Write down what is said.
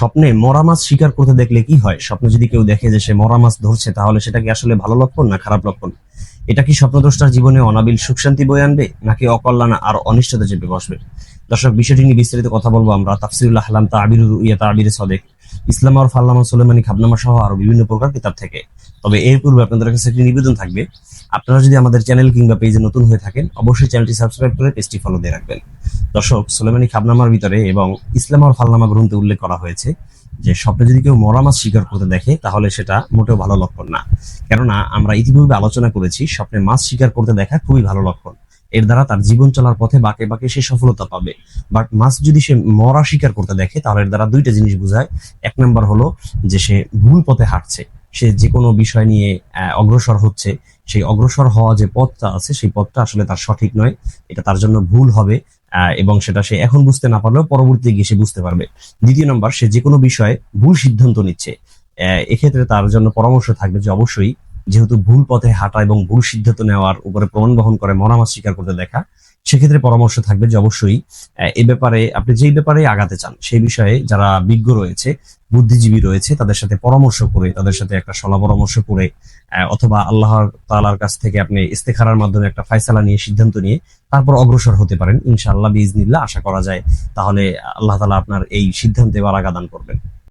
স্বপ্নে মরা মাছ শিকার করতে দেখলে কি হয়? স্বপ্নে যদি কেউ দেখে যে সে মরা মাছ ধরছে, তাহলে সেটা কি আসলে ভালো লক্ষণ না খারাপ লক্ষণ? এটা কি স্বপ্নদ্রষ্টার জীবনে অনাবিল সুখ শান্তি বয়ে আনবে, নাকি অকল্যাণ আর অনিষ্টতা চেপে বসবে? দর্শক, বিষয়টি নিয়ে বিস্তারিত কথা বলব আমরা তাফসিরুল্লাহ আহলাম তাবির ইয়া তাবির সদেক। ইসলাম আর ফাল্লামা সুলেমানি খাবনামা সহ আরও বিভিন্ন প্রকার কিতাব থেকে। তবে এর পূর্বে আপনাদের কাছে একটি নিবেদন থাকবে। আপনারা যদি আমাদের চ্যানেল কিংবা পেজে নতুন হয়ে থাকেন, অবশ্যই চ্যানেলটি সাবস্ক্রাইব করে পেজটি ফলো দিয়ে রাখবেন। দর্শক, সুলেমানি খাবনামার ভিতরে এবং ইসলাম আর ফাল্লামা গ্রন্থে উল্লেখ করা হয়েছে যে, স্বপ্নে যদি কেউ মরা মাছ শিকার করতে দেখে, তাহলে সেটা মোটেও ভালো লক্ষণ না। কেননা, আমরা ইতিপূর্বে আলোচনা করেছি, স্বপ্নে মাছ শিকার করতে দেখা খুবই ভালো লক্ষণ। এর দ্বারা তার জীবন চলার পথে বাঁকে বাঁকে সে সফলতা পাবে। বাট মাছ যদি সে মরা শিকার করতে দেখে, তাহলে এর দ্বারা দুইটা জিনিস বোঝায়। এক নম্বর হলো যে, সে ভুল পথে হাঁটছে। সে যে কোনো বিষয় নিয়ে অগ্রসর হচ্ছে। সেই অগ্রসর হওয়া যে পথটা আছে, সেই পথটা আসলে তার সঠিক নয়। এটা তার জন্য ভুল হবে। এবং সেটা সে এখন বুঝতে না পারলেও পরবর্তীতে গিয়ে সে বুঝতে পারবে। দ্বিতীয় নম্বর, সে যে কোনো বিষয়ে ভুল সিদ্ধান্ত নিচ্ছে। এক্ষেত্রে তার জন্য পরামর্শ থাকবে যে অবশ্যই যেহেতু ভুল পথে হাঁটা এবং ভুল সিদ্ধান্ত নেওয়ার উপরে প্রমাণ বহন করে মরামাত স্বীকার করতে দেখা, সেক্ষেত্রে পরামর্শ থাকবে যে অবশ্যই এ ব্যাপারে, আপনি যেই ব্যাপারে আগাতে চান, সেই বিষয়ে যারা বিজ্ঞ রয়েছে বুদ্ধিজীবী রয়েছে, তাদের সাথে পরামর্শ করে, তাদের সাথে একটা সলা পরামর্শ করে অথবা আল্লাহ তালার কাছ থেকে আপনি ইস্তেখারার মাধ্যমে একটা ফাইসালা নিয়ে, সিদ্ধান্ত নিয়ে তারপর অগ্রসর হতে পারেন। ইনশাআল্লাহ বিজনিল্লা আশা করা যায়। তাহলে আল্লাহ তালা আপনার এই সিদ্ধান্তে বারাগাদান করবেন।